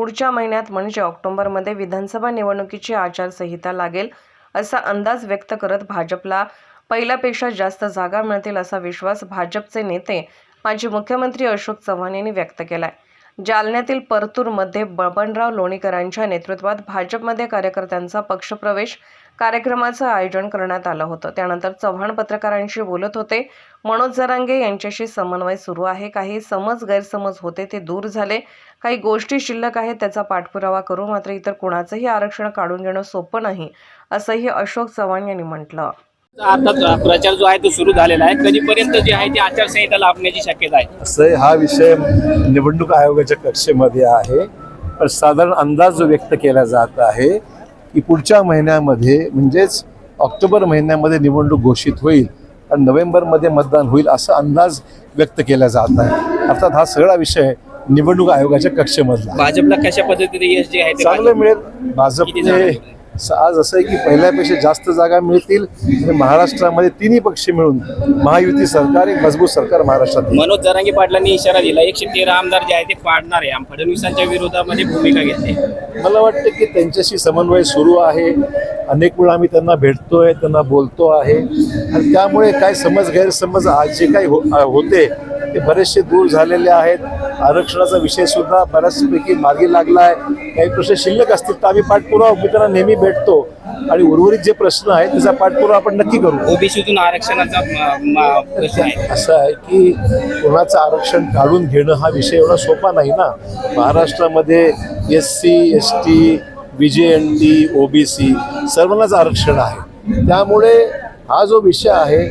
पुढच्या महिन्यात म्हणजे ऑक्टोबरमध्ये विधानसभा निवडणुकीची आचारसंहिता लागेल असा अंदाज व्यक्त करत भाजपला पहिल्यापेक्षा जास्त जागा मिळतील असा विश्वास भाजपचे नेते माजी मुख्यमंत्री अशोक चव्हाण यांनी व्यक्त केला आहे जालन्यातील परतूरमध्ये बबनराव लोणीकरांच्या नेतृत्वात भाजपमध्ये कार्यकर्त्यांचा पक्षप्रवेश कार्यक्रमाचं आयोजन करण्यात आलं होतं. त्यानंतर चव्हाण पत्रकारांशी बोलत होते. मनोज जरांगे यांच्याशी समन्वय सुरू आहे. काही समज गैरसमज होते ते दूर झाले. काही गोष्टी शिल्लक आहेत त्याचा पाठपुरावा करू. मात्र इतर कुणाचंही आरक्षण काढून घेणं सोपं नाही असंही अशोक चव्हाण यांनी म्हटलं. आता प्रचार जो आहे तो सुरू झालेला आहे. कधीपर्यंत जे आहे ती आचारसंहिता लाभण्याची शक्यता आहे? असं हा विषय निवडणूक आयोगाच्या कक्षेमध्ये आहे. पण साधारण अंदाज जो व्यक्त केला जात आहे की पुढच्या महिन्यामध्ये म्हणजेच ऑक्टोबर महिन्यामध्ये निवडणूक घोषित होईल आणि नोव्हेंबरमध्ये मतदान होईल असा अंदाज व्यक्त केला जात आहे. अर्थात हा सगळा विषय निवडणूक आयोगाच्या कक्षेमधला. भाजपला कशा पद्धतीने यश जे आहे चांगलं मिळेल. भाजपने आज असं आहे की पहिल्यापेक्षा जास्त जागा मिळतील आणि महाराष्ट्रामध्ये तिन्ही पक्ष मिळून महायुती सरकार एक मजबूत सरकार महाराष्ट्रात. मनोज जरांगे पाटलांनी इशारा दिला. एकशे तेरा आमदार जे आहे ते पाडणार आहे. आम- फडणवीसांच्या विरोधामध्ये भूमिका घेतली. मला वाटतं की त्यांच्याशी समन्वय सुरू आहे. अनेक वेळा आम्ही त्यांना भेटतोय त्यांना बोलतो आहे. आणि त्यामुळे काय समज गैरसमज आज जे काही हो होते ते बरेचसे दूर झालेले आहेत. आरक्षणाचा विषय सुद्धा बऱ्याचपैकी मार्गी लागला आहे काही प्रश्न शिल्लक असतील तर आम्ही पाठपुरावा मी त्यांना नेहमी भेटतो. आणि उर्वरित जे प्रश्न आहेत त्याचा पाठपुरावा आपण नक्की करू. ओबीसीतून आरक्षणाचा प्रश्न आहे. असं आहे की कोणाचं आरक्षण काढून घेणं हा विषय एवढा सोपा नाही ना. महाराष्ट्रामध्ये S C S T B J N T O B C सर्वांनाच आरक्षण आहे. त्यामुळे हा जो विषय आहे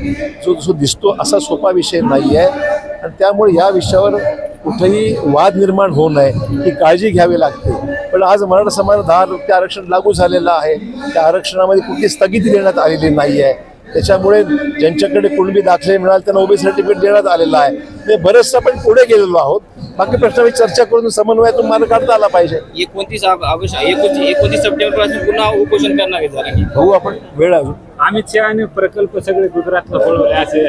जो जो दिसतो असा सोपा विषय नाही आहे आणि त्यामुळे या विषयावर कुठेही वाद निर्माण होऊ नये ही काळजी घ्यावी लागते. पण आज मराठा समाजाला दहा टक्के आरक्षण लागू झालेलं आहे. त्या आरक्षणामध्ये कुठली स्थगिती देण्यात आलेली नाही आहे त्याच्यामुळे ज्यांच्याकडे कुणबी दाखले मिळाले त्यांना ओबी सर्टिफिकेट देण्यात आलेलं आहे. ते बरेचसं आपण पुढे गेलेलो आहोत. बाकी प्रश्नावर चर्चा करून समन्वयातून मार्ग काढता आला पाहिजे. एकोणतीस एकोणतीस सप्टेंबरपासून पुन्हा उपोषण करणार बघू आपण. वेळ अजून. अमित शहाने प्रकल्प सगळे गुजरातला पळवले असे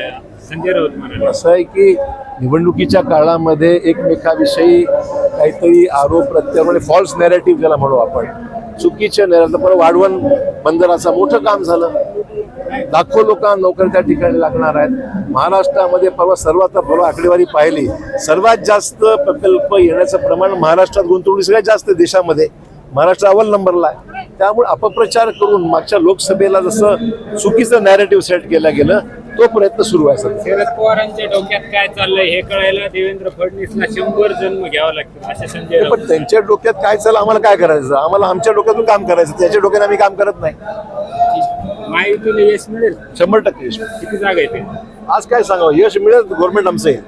संजय राऊत म्हणाले असं आहे की निवडणुकीच्या काळामध्ये एकमेकाविषयी काहीतरी आरोप प्रत्यारोप फॉल्स नॅरेटिव्ह ज्याला म्हणू आपण चुकीचे नॅरेटिव्ह पण वाढवण बंदराचं मोठं काम झालं. लाखो लोकांना नोकरी त्या ठिकाणी लागणार आहेत. महाराष्ट्रामध्ये परवा सर्वात परवा आकडेवारी पाहिली. सर्वात जास्त प्रकल्प येण्याचं प्रमाण महाराष्ट्रात गुंतवणूक सगळ्यात जास्त देशामध्ये. महाराष्ट्र अव्वल नंबरला आहे. त्यामुळे अपप्रचार करून मागच्या लोकसभेला जसं चुकीचं नॅरेटिव्ह सेट केलं गेलं तो प्रयत्न सुरू आहे सध्या शरद पवारांच्या डोक्यात काय चाललंय हे कळायला देवेंद्र फडणवीसला शंभर जन्म घ्यावा लागतो असे संजय राऊत पण त्यांच्या डोक्यात काय चाललं आम्हाला काय करायचं? आम्हाला आमच्या डोक्यातून काम करायचं त्याच्या डोक्याने आम्ही काम करत नाही. महायुतीला यश मिळेल? शंभर टक्के यश. किती जागा येते आज काय सांगावं? यश मिळेल गव्हर्नमेंट आमचं आहे